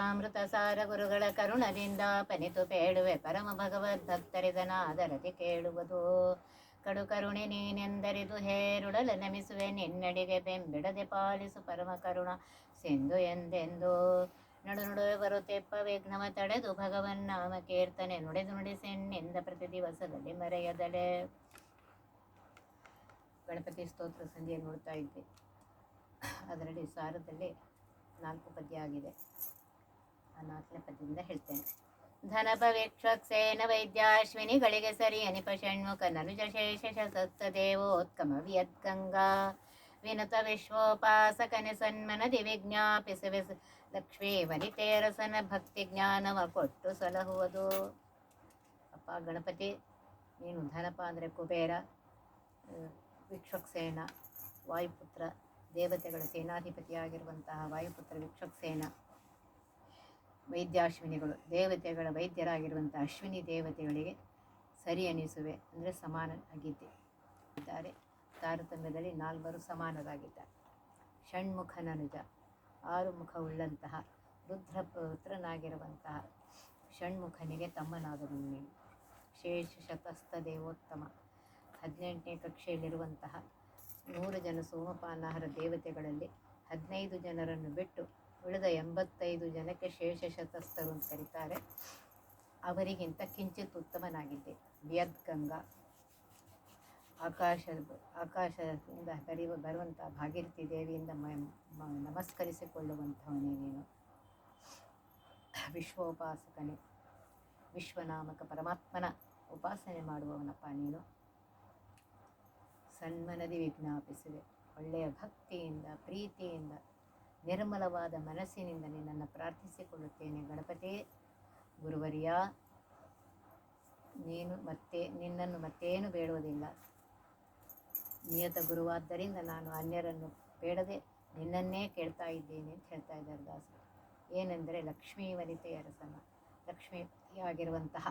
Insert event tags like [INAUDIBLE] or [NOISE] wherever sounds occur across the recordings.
ಕಥಾಮೃತ ಸಾರ ಗುರುಗಳ ಕರುಣದಿಂದ ಪನಿತು ಪೇಳುವೆ ಪರಮ ಭಗವದ್ ಭಕ್ತರಿದನಾದರತಿ ಕೇಳುವುದು. ಕಡು ಕರುಣೆ ನೀನೆಂದರಿದು ಹೇರುಡಲು ನಮಿಸುವೆ, ನಿನ್ನಡಿಗೆ ಬೆಂಬಿಡದೆ ಪಾಲಿಸು ಪರಮ ಕರುಣ. ಸಿಂಧು ಎಂದೆಂದು ನಡು ನಡುವೆ ಬರುತ್ತೆಪ್ಪ, ವಿಘ್ನವ ತಡೆದು ಭಗವನ್ ನಾಮ ಕೀರ್ತನೆ ನುಡಿದು ನುಡಿಸೆನ್ನಿಂದ ಪ್ರತಿ ದಿವಸದಲ್ಲಿ ಮರೆಯದಲೆ. ಗಣಪತಿ ಸ್ತೋತ್ರ ಸಂಜೆ ನೋಡ್ತಾ ಇದ್ದೆ. ಅದರಲ್ಲಿ ಸಾರದಲ್ಲಿ ನಾಲ್ಕು ಪದ್ಯ ಆಗಿದೆ. ನಾಲ್ಕನೇ ಪದ್ಯದಿಂದ ಹೇಳ್ತೇನೆ. ಧನಪ ವೀಕ್ಷಕ್ಸೇನ ವೈದ್ಯಾಶ್ವಿನಿಗಳಿಗೆ ಸರಿ ಅನಿಪ ಷಣ್ಮುಖ ನನುಜ ಶೇಷ ಸತ್ತ ದೇವೋತ್ಕಮ ವಿಯದ್ಗಂಗಾ ವಿನತ ವಿಶ್ವೋಪಾಸಕನೆ ಸನ್ಮನದಿ ವಿಜ್ಞಾಪಿಸುವೆ ಸ- ಲಕ್ಷ್ಮೀ ವನಿತೇರಸನ ಭಕ್ತಿ ಜ್ಞಾನವ ಕೊಟ್ಟು ಸಲಹುವುದು. ಅಪ್ಪ ಗಣಪತಿ, ನೀನು ಧನಪ ಅಂದರೆ ಕುಬೇರ ವಿಕ್ಷಕ್ಸೇನ ವಾಯುಪುತ್ರ, ದೇವತೆಗಳ ಸೇನಾಧಿಪತಿಯಾಗಿರುವಂತಹ ವಾಯುಪುತ್ರ ವಿಕ್ಷಕ್ಸೇನ. ವೈದ್ಯಾಶ್ವಿನಿಗಳು, ದೇವತೆಗಳ ವೈದ್ಯರಾಗಿರುವಂಥ ಅಶ್ವಿನಿ ದೇವತೆಗಳಿಗೆ ಸರಿ ಅನಿಸುವೆ ಅಂದರೆ ಸಮಾನ ಆಗಿದ್ದೆ ಇದ್ದಾರೆ ತಾರತಮ್ಯದಲ್ಲಿ ನಾಲ್ವರು ಸಮಾನರಾಗಿದ್ದಾರೆ. ಷಣ್ಮುಖನನುಜ ಆರು ಮುಖವುಳ್ಳಂತಹ ರುದ್ರಪುತ್ರನಾಗಿರುವಂತಹ ಷಣ್ಮುಖನಿಗೆ ತಮ್ಮನಾದನು ನೀನು. ಶೇಷ ಶತಸ್ಥ ದೇವೋತ್ತಮ, ಹದಿನೆಂಟನೇ ಕಕ್ಷೆಯಲ್ಲಿರುವಂತಹ ನೂರು ಜನ ಸೋಮಪಾನಾಹರ ದೇವತೆಗಳಲ್ಲಿ ಹದಿನೈದು ಜನರನ್ನು ಬಿಟ್ಟು ಉಳಿದ ಎಂಬತ್ತೈದು ಜನಕ್ಕೆ ಶೇಷ ಶತಸ್ಥರು ಅಂತ ಕರೀತಾರೆ. ಅವರಿಗಿಂತ ಕಿಂಚಿತ್ ಉತ್ತಮನಾಗಿದ್ದೆ. ವಿಯದ್ಗಂಗಾ ಆಕಾಶ, ಆಕಾಶದಿಂದ ಹರಿವ ಬರುವಂಥ ಭಾಗೀರಥಿ ದೇವಿಯಿಂದ ನಮಸ್ಕರಿಸಿಕೊಳ್ಳುವಂಥವನೇ ನೀನು. ವಿಶ್ವೋಪಾಸಕನೇ. ವಿಶ್ವನಾಮಕ ಪರಮಾತ್ಮನ ಉಪಾಸನೆ ಮಾಡುವವನಪ್ಪ ನೀನು. ಸನ್ಮನದಿ ವಿಜ್ಞಾಪಿಸಿದೆ. ಒಳ್ಳೆಯ ಭಕ್ತಿಯಿಂದ, ಪ್ರೀತಿಯಿಂದ ನಿರ್ಮಲವಾದ ಮನಸ್ಸಿನಿಂದ ನಿನ್ನನ್ನು ಪ್ರಾರ್ಥಿಸಿಕೊಳ್ಳುತ್ತೇನೆ. ಗಣಪತಿ ಗುರುವರಿಯ, ನೀನು ಮತ್ತೆ, ನಿನ್ನನ್ನು ಮತ್ತೇನು ಬೇಡುವುದಿಲ್ಲ. ನಿಯತ ಗುರುವಾದ್ದರಿಂದ ನಾನು ಅನ್ಯರನ್ನು ಬೇಡದೆ ನಿನ್ನನ್ನೇ ಕೇಳ್ತಾ ಇದ್ದೇನೆ ಅಂತ ಹೇಳ್ತಾ ಇದ್ದಾರೆ ದಾಸರು. ಏನೆಂದರೆ ಲಕ್ಷ್ಮೀ ವನಿತೆಯ ರಸನ. ಲಕ್ಷ್ಮಿಯಾಗಿರುವಂತಹ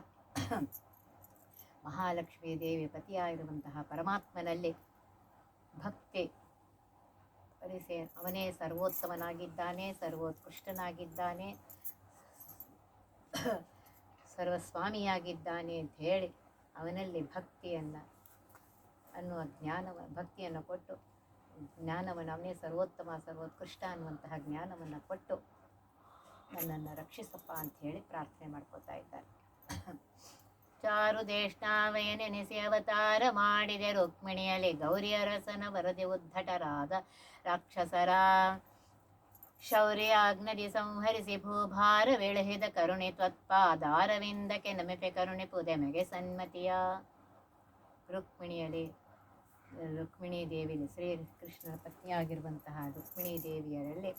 ಮಹಾಲಕ್ಷ್ಮೀ ದೇವಿ ಪತಿಯಾಗಿರುವಂತಹ ಪರಮಾತ್ಮನಲ್ಲಿ ಭಕ್ತಿ ಪರಿಸೆ, ಅವನೇ ಸರ್ವೋತ್ತಮನಾಗಿದ್ದಾನೆ, ಸರ್ವೋತ್ಕೃಷ್ಟನಾಗಿದ್ದಾನೆ, ಸರ್ವಸ್ವಾಮಿಯಾಗಿದ್ದಾನೆ ಅಂತ ಹೇಳಿ ಅವನಲ್ಲಿ ಭಕ್ತಿಯನ್ನು ಅನ್ನುವ ಜ್ಞಾನವ, ಭಕ್ತಿಯನ್ನು ಕೊಟ್ಟು, ಜ್ಞಾನವನ್ನು ಅವನೇ ಸರ್ವೋತ್ತಮ, ಸರ್ವೋತ್ಕೃಷ್ಟ ಅನ್ನುವಂತಹ ಜ್ಞಾನವನ್ನು ಕೊಟ್ಟು ನನ್ನನ್ನು ರಕ್ಷಿಸಪ್ಪ ಅಂತ ಹೇಳಿ ಪ್ರಾರ್ಥನೆ ಮಾಡ್ಕೋತಾ ಇದ್ದಾರೆ. ಚಾರು ದೇಷ್ಟಾವಯ ನೆನೆಸಿ ಅವತಾರ ಮಾಡಿದೆ ರುಕ್ಮಿಣಿಯಲ್ಲಿ ಗೌರಿಯ ರಸನ ವರದಿ ಉದ್ಧಟರಾದ ರಾಕ್ಷಸರ. ಶೌರ್ಯ ಅಗ್ನದಿ ಸಂಹರಿಸಿ ಭೂಭಾರ ವಿಳಹಿದ ಕರುಣೆ ತ್ವತ್ಪಾದಾರವಿಂದಕ್ಕೆ ನಮಿಪೆ ಕರುಣೆ ಪುದೆಮೆಗೆ ಸನ್ಮತಿಯ. ರುಕ್ಮಿಣಿಯಲ್ಲಿ, ರುಕ್ಮಿಣಿ ದೇವಿ ಶ್ರೀ ಕೃಷ್ಣನ ಪತ್ನಿಯಾಗಿರುವಂತಹ ರುಕ್ಮಿಣಿ ದೇವಿಯರಲ್ಲಿ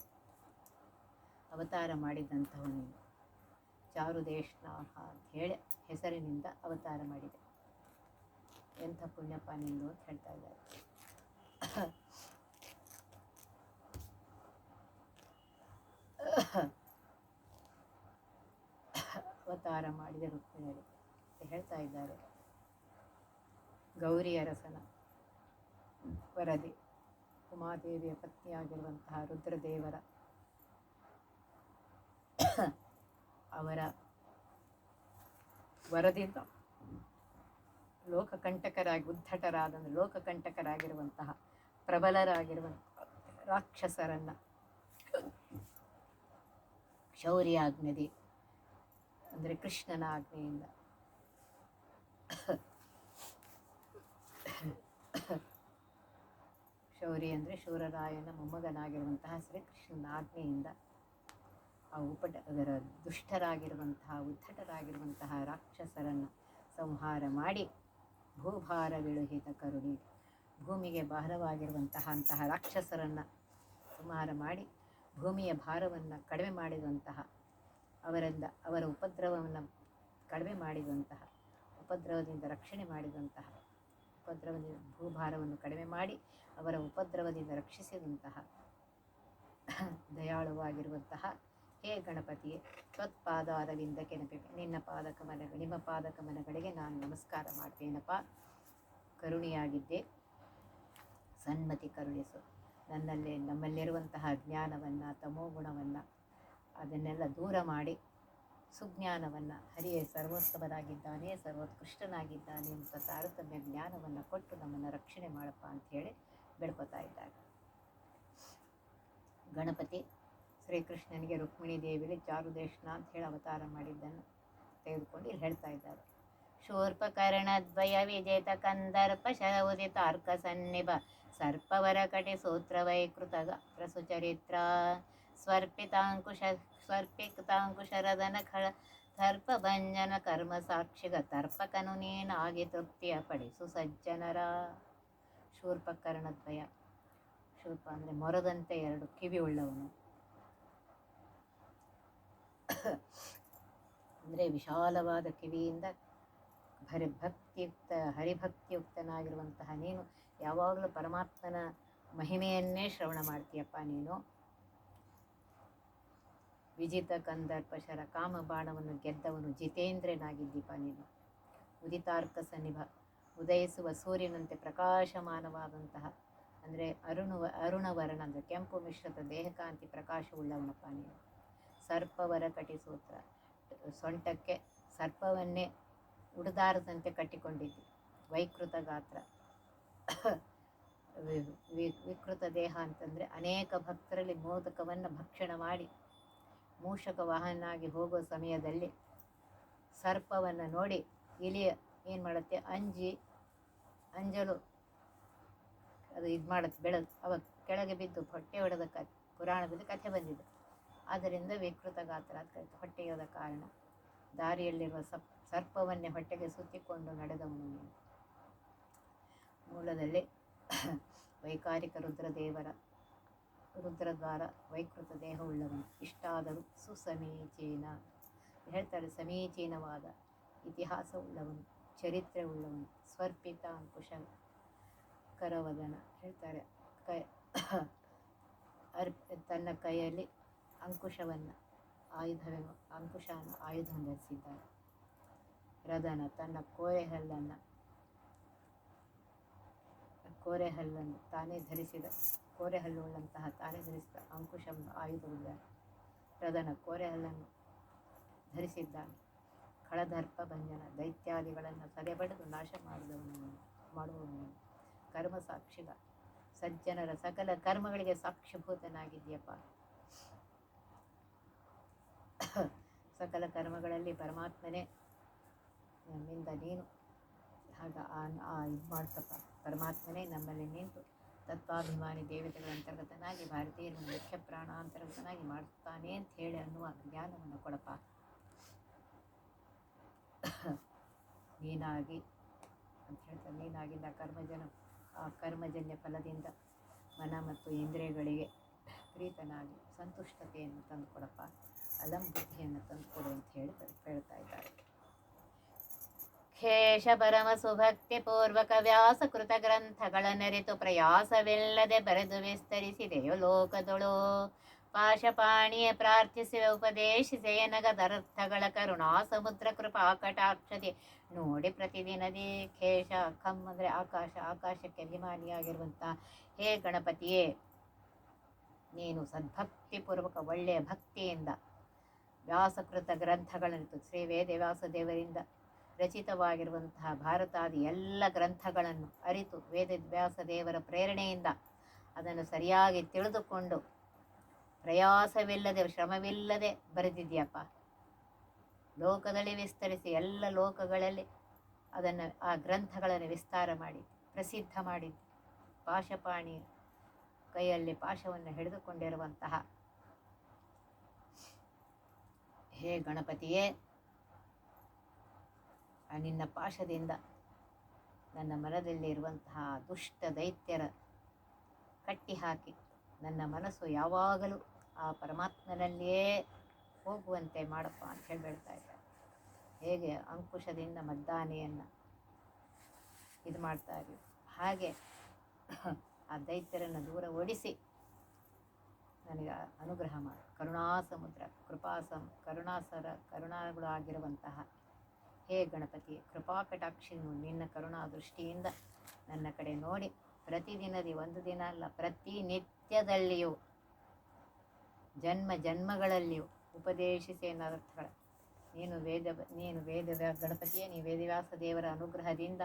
ಅವತಾರ ಮಾಡಿದಂಥವನು ಚಾರುದೇಶ್ನಾಹ ಅಂತ ಹೇಳಿ ಹೆಸರಿನಿಂದ ಅವತಾರ ಮಾಡಿದೆ. ಎಂಥ ಪುಣ್ಯಪ್ಪ ನಿಂದು ಅಂತ ಹೇಳ್ತಾ ಇದ್ದಾರೆ. ಅವತಾರ ಮಾಡಿದ ಅಂತ ಹೇಳ್ತಾ ಇದ್ದಾರೆ. ಗೌರಿ ಅರಸನ ವರದಿ. ಉಮಾದೇವಿಯ ಪತ್ನಿಯಾಗಿರುವಂತಹ ರುದ್ರದೇವರ ಅವರ ವರದಿಂದ ಲೋಕಕಂಟಕರಾಗಿ, ಉದ್ಧಟರಾದ ಲೋಕಕಂಟಕರಾಗಿರುವಂತಹ ಪ್ರಬಲರಾಗಿರುವಂತಹ ರಾಕ್ಷಸರನ್ನು ಶೌರ್ಯಾಗ್ನದಿ ಅಂದರೆ ಕೃಷ್ಣನ ಆಜ್ಞೆಯಿಂದ ಶೌರಿ ಅಂದರೆ ಶೂರರಾಯನ ಮೊಮ್ಮಗನಾಗಿರುವಂತಹ ಶ್ರೀಕೃಷ್ಣನ ಆಜ್ಞೆಯಿಂದ ಆ ಉಪಟ, ಅದರ ದುಷ್ಟರಾಗಿರುವಂತಹ, ಉದ್ಧಟರಾಗಿರುವಂತಹ ರಾಕ್ಷಸರನ್ನು ಸಂಹಾರ ಮಾಡಿ ಭೂಭಾರ ವಿಳುಹಿತ ಕರುಣಿ. ಭೂಮಿಗೆ ಭಾರವಾಗಿರುವಂತಹ ಅಂತಹ ರಾಕ್ಷಸರನ್ನು ಸಂಹಾರ ಮಾಡಿ ಭೂಮಿಯ ಭಾರವನ್ನು ಕಡಿಮೆ ಮಾಡಿದಂತಹ, ಅವರಿಂದ, ಅವರ ಉಪದ್ರವವನ್ನು ಕಡಿಮೆ ಮಾಡಿದಂತಹ, ಉಪದ್ರವದಿಂದ ರಕ್ಷಣೆ ಮಾಡಿದಂತಹ, ಉಪದ್ರವದಿಂದ ಭೂಭಾರವನ್ನು ಕಡಿಮೆ ಮಾಡಿ ಅವರ ಉಪದ್ರವದಿಂದ ರಕ್ಷಿಸಿದಂತಹ, ದಯಾಳುವಾಗಿರುವಂತಹ ಹೇ ಗಣಪತಿಯೇ, ತ್ವತ್ಪಾದಾರವಿಂದ ಕೆನಪಿವೆ. ನಿನ್ನ ಪಾದಕಮನ ನಿಮ್ಮ ಪಾದಕಮನಗಳಿಗೆ ನಾನು ನಮಸ್ಕಾರ ಮಾಡ್ತೇನಪ್ಪ. ಕರುಣಿಯಾಗಿದ್ದೆ. ಸನ್ಮತಿ ಕರುಣಿಸು. ನನ್ನಲ್ಲೇ, ನಮ್ಮಲ್ಲಿರುವಂತಹ ಜ್ಞಾನವನ್ನು ತಮೋಗುಣವನ್ನು ಅದನ್ನೆಲ್ಲ ದೂರ ಮಾಡಿ, ಸುಜ್ಞಾನವನ್ನು, ಹರಿಯೇ ಸರ್ವೋತ್ತಮನಾಗಿದ್ದಾನೆ, ಸರ್ವೋತ್ಕೃಷ್ಟನಾಗಿದ್ದಾನೆ ಅಂತ ತಾರತಮ್ಯ ಜ್ಞಾನವನ್ನು ಕೊಟ್ಟು ನಮ್ಮನ್ನು ರಕ್ಷಣೆ ಮಾಡಪ್ಪ ಅಂಥೇಳಿ ಬೆಳ್ಕೊತಾ ಇದ್ದಾರೆ. ಗಣಪತಿ ಶ್ರೀಕೃಷ್ಣನಿಗೆ ರುಕ್ಮಿಣಿ ದೇವಿಗೆ ಚಾರುದೇಶನ ಅಂತ ಹೇಳಿ ಅವತಾರ ಮಾಡಿದ್ದನ್ನು ತೆಗೆದುಕೊಂಡು ಇಲ್ಲಿ ಹೇಳ್ತಾ ಇದ್ದಾರೆ. ಶೂರ್ಪಕರ್ಣದ್ವಯ ವಿಜೇತ ಕಂದರ್ಪ ಶರಾವದೇ ತಾರ್ಕ ಸನ್ನಿಬ ಸರ್ಪವರ ಕಟಿ ಸೂತ್ರ ವೈಕೃತ ಗಾತ್ರ ಸುಚರಿತ್ರ ಸ್ವರ್ಪಿತಾಂಕುಶ ಸ್ವರ್ಪಿತಾಂಕುಶರದನ ಖಳ ತರ್ಪ ಭಂಜನ ಕರ್ಮ ಸಾಕ್ಷಿಗ ತರ್ಪಕನು ನೀನಾಗಿ ತೃಪ್ತಿಯ ಪಡಿಸು ಸಜ್ಜನರ. ಶೂರ್ಪಕರ್ಣದ್ವಯ. ಶೂರ್ಪ ಅಂದರೆ ಮೊರದಂತೆ ಎರಡು ಕಿವಿ ಉಳ್ಳವನು. ಅಂದರೆ ವಿಶಾಲವಾದ ಕಿವಿಯಿಂದ ಹರಿ ಭಕ್ತಿಯುಕ್ತ ಹರಿಭಕ್ತಿಯುಕ್ತನಾಗಿರುವಂತಹ ನೀನು ಯಾವಾಗಲೂ ಪರಮಾತ್ಮನ ಮಹಿಮೆಯನ್ನೇ ಶ್ರವಣ ಮಾಡ್ತೀಯಪ್ಪ ನೀನು. ವಿಜಿತ ಕಂದರ್ಪಶರ ಕಾಮ ಬಾಣವನ್ನು ಗೆದ್ದವನು ಜಿತೇಂದ್ರನಾಗಿದ್ದೀಪ ನೀನು. ಉದಿತಾರ್ಕ ಸನ್ನಿಭ, ಉದಯಿಸುವ ಸೂರ್ಯನಂತೆ ಪ್ರಕಾಶಮಾನವಾದಂತಹ ಅಂದರೆ ಅರುಣ ಅರುಣವರ್ಣ ಅಂದರೆ ಕೆಂಪು ಮಿಶ್ರದ ದೇಹಕಾಂತಿ ಪ್ರಕಾಶವುಳ್ಳವನಪ್ಪ ನೀನು. ಸರ್ಪವರ ಕಟಿಸೂತ್ರ ಸೊಂಟಕ್ಕೆ ಸರ್ಪವನ್ನೇ ಉಡದಾರದಂತೆ ಕಟ್ಟಿಕೊಂಡಿದ್ದು ವೈಕೃತ ಗಾತ್ರ. ವಿಕೃತ ದೇಹ ಅಂತಂದರೆ ಅನೇಕ ಭಕ್ತರಲ್ಲಿ ಮೋದಕವನ್ನು ಭಕ್ಷಣ ಮಾಡಿ ಮೂಷಕ ವಾಹನಾಗಿ ಹೋಗೋ ಸಮಯದಲ್ಲಿ ಸರ್ಪವನ್ನು ನೋಡಿ ಇಲಿ ಏನು ಮಾಡುತ್ತೆ? ಅಂಜಿ, ಅಂಜಲು ಅದು ಇದು ಮಾಡುತ್ತೆ. ಬೆಳೆದು ಅವಾಗ ಕೆಳಗೆ ಬಿದ್ದು ಹೊಟ್ಟೆ ಹೊಡೆದ ಕ, ಪುರಾಣದಲ್ಲಿ ಕಥೆ ಬಂದಿದೆ. ಆದ್ದರಿಂದ ವಿಕೃತ ಗಾತ್ರ ಅಂತ ಹೊಟ್ಟೆಯೋದ ಕಾರಣ ದಾರಿಯಲ್ಲಿರುವ ಸಪ್, ಸರ್ಪವನ್ನೇ ಹೊಟ್ಟೆಗೆ ಸುತ್ತಿಕೊಂಡು ನಡೆದವನು. ಮೂಲದಲ್ಲಿ [COUGHS] ವೈಕಾರಿಕ ರುದ್ರದೇವರ, ರುದ್ರದ್ವಾರ ವೈಕೃತ ದೇಹವುಳ್ಳವನು ಇಷ್ಟಾದರೂ ಸುಸಮೀಚೀನ, ಹೇಳ್ತಾರೆ ಸಮೀಚೀನವಾದ ಇತಿಹಾಸವುಳ್ಳವನು ಚರಿತ್ರೆ ಉಳ್ಳವನು ಸ್ವರ್ಪಿತ ಅಂಕುಶ ಕರವದನ ಹೇಳ್ತಾರೆ ಕೈ, [COUGHS] ಅರ್ಪ್, ತನ್ನ ಕೈಯಲ್ಲಿ ಅಂಕುಶವನ್ನು ಆಯುಧವೆ ಅಂಕುಶವನ್ನು ಆಯುಧ ಧರಿಸಿದ್ದಾನೆ ರದನ ತನ್ನ ಕೋರೆಹಲ್ಲನ್ನು ಕೋರೆಹಲ್ಲನ್ನು ತಾನೇ ಧರಿಸಿದ, ಕೋರೆಹಲ್ಲುಳ್ಳಂತಹ ತಾನೇ ಧರಿಸಿದ ಅಂಕುಶವನ್ನು ಆಯುಧವುಳ್ಳ ರದನ ಕೋರೆಹಲ್ಲನ್ನು ಧರಿಸಿದ್ದಾನೆ. ಖಳದರ್ಪ ಭಂಜನ ದೈತ್ಯಾದಿಗಳನ್ನು ಸದೆಬಡಿದು ನಾಶ ಮಾಡಿದವನು ಮಾಡುವವನು ಕರ್ಮ ಸಾಕ್ಷಿಗ ಸಜ್ಜನರ ಸಕಲ ಕರ್ಮಗಳಿಗೆ ಸಾಕ್ಷಿಭೂತನಾಗಿದ್ದೀಯಪ್ಪ. [COUGHS] ಸಕಲ ಕರ್ಮಗಳಲ್ಲಿ ಪರಮಾತ್ಮನೇ. ನಮ್ಮಿಂದ ನೀನು ಆಗ ಆ ಇದು ಮಾಡ್ತಪ್ಪ. ಪರಮಾತ್ಮನೇ ನಮ್ಮಲ್ಲಿ ನಿಂತು ತತ್ವಾಭಿಮಾನಿ ದೇವತೆಗಳ ಅಂತರ್ಗತನಾಗಿ ಭಾರತೀಯನ ಮುಖ್ಯ ಪ್ರಾಣ ಅಂತರ್ಗತನಾಗಿ ಮಾಡ್ತಾನೆ ಅಂತ ಹೇಳಿ ಅನ್ನುವ ಜ್ಞಾನವನ್ನು ಕೊಡಪ್ಪ. [COUGHS] ನೀನಾಗಿ ಅಂತ ಹೇಳ್ತಾರೆ. ನೀನಾಗಿದ್ದ ಕರ್ಮಜನ, ಆ ಕರ್ಮಜನ್ಯ ಫಲದಿಂದ ಮನ ಮತ್ತು ಇಂದ್ರಿಯಗಳಿಗೆ ಪ್ರೀತನಾಗಿ ಸಂತುಷ್ಟತೆಯನ್ನು ತಂದುಕೊಡಪ್ಪ. ಅಲಂ ಬುದ್ಧಿಯನ್ನು ತಂದುಕೊಡು ಅಂತ ಹೇಳಿ ಹೇಳ್ತಾ ಇದ್ದಾರೆ. ಖೇಶ ಪರಮ ಸುಭಕ್ತಿ ಪೂರ್ವಕ ವ್ಯಾಸ ಕೃತ ಗ್ರಂಥಗಳ ನೆರೆತು ಪ್ರಯಾಸವಿಲ್ಲದೆ ಬರೆದು ವಿಸ್ತರಿಸಿದೆಯೋ ಲೋಕದೊಳು. ಪಾಶಪಾಣಿಯ ಪ್ರಾರ್ಥಿಸುವ ಉಪದೇಶಿಸೆಯ ನಗದರ್ಥಗಳ ಕರುಣಾ ಸಮುದ್ರ ಕೃಪಾ ಕಟಾಕ್ಷತೆ. ನೋಡಿ ಪ್ರತಿದಿನದಿ ಖೇಷ ಖಮ್ ಅಂದರೆ ಆಕಾಶ, ಆಕಾಶಕ್ಕೆ ಅಭಿಮಾನಿಯಾಗಿರುವಂಥ ಹೇ ಗಣಪತಿಯೇ, ನೀನು ಸದ್ಭಕ್ತಿಪೂರ್ವಕ ಒಳ್ಳೆಯ ಭಕ್ತಿಯಿಂದ ವ್ಯಾಸಕೃತ ಗ್ರಂಥಗಳನ್ನು ಶ್ರೀ ವೇದವ್ಯಾಸ ದೇವರಿಂದ ರಚಿತವಾಗಿರುವಂತಹ ಭಾರತಾದಿ ಎಲ್ಲ ಗ್ರಂಥಗಳನ್ನು ಅರಿತು ವೇದವ್ಯಾಸ ದೇವರ ಪ್ರೇರಣೆಯಿಂದ ಅದನ್ನು ಸರಿಯಾಗಿ ತಿಳಿದುಕೊಂಡು ಪ್ರಯಾಸವಿಲ್ಲದೆ ಶ್ರಮವಿಲ್ಲದೆ ಬರೆದಿದ್ಯಪ್ಪ. ಲೋಕದಲ್ಲಿ ವಿಸ್ತರಿಸಿ ಎಲ್ಲ ಲೋಕಗಳಲ್ಲಿ ಅದನ್ನು ಆ ಗ್ರಂಥಗಳನ್ನು ವಿಸ್ತಾರ ಮಾಡಿ, ಪ್ರಸಿದ್ಧ ಮಾಡಿದ್ದು ಪಾಶಪಾಣಿ ಕೈಯಲ್ಲಿ ಪಾಶವನ್ನು ಹಿಡಿದುಕೊಂಡಿರುವಂತಹ ಹೇ ಗಣಪತಿಯೇ. ನಿನ್ನ ಪಾಶದಿಂದ ನನ್ನ ಮನದಲ್ಲಿರುವಂತಹ ದುಷ್ಟ ದೈತ್ಯರ ಕಟ್ಟಿ ಹಾಕಿ ನನ್ನ ಮನಸ್ಸು ಯಾವಾಗಲೂ ಆ ಪರಮಾತ್ಮನಲ್ಲಿಯೇ ಹೋಗುವಂತೆ ಮಾಡಪ್ಪ ಅಂತ ಹೇಳಿ ಬೇಡ್ತಾ ಇದ್ದಾರೆ ಹೇಗೆ ಅಂಕುಶದಿಂದ ಮದ್ದಾನೆಯನ್ನು ಇದು ಮಾಡ್ತಾ ಇದ್ವಿ ಹಾಗೆ ಆ ದೈತ್ಯರನ್ನು ದೂರ ಓಡಿಸಿ ನನಗೆ ಅನುಗ್ರಹ ಮಾಡು. ಕರುಣಾ ಸಮುದ್ರ ಕೃಪಾಸಂ ಕರುಣಾಸರ ಕರುಣಾಗಳು ಆಗಿರುವಂತಹ ಹೇ ಗಣಪತಿ, ಕೃಪಾ ಕಟಾಕ್ಷಿನು ನಿನ್ನ ಕರುಣಾ ದೃಷ್ಟಿಯಿಂದ ನನ್ನ ಕಡೆ ನೋಡಿ. ಪ್ರತಿದಿನದಿ ಒಂದು ದಿನ ಅಲ್ಲ, ಪ್ರತಿನಿತ್ಯದಲ್ಲಿಯೂ, ಜನ್ಮ ಜನ್ಮಗಳಲ್ಲಿಯೂ ಉಪದೇಶಿಸಿ ಅನ್ನೋದರ್ಥಗಳ ನೀನು ವೇದ ನೀನು ವೇದ ಗಣಪತಿಯೇ, ನೀ ವೇದವ್ಯಾಸ ದೇವರ ಅನುಗ್ರಹದಿಂದ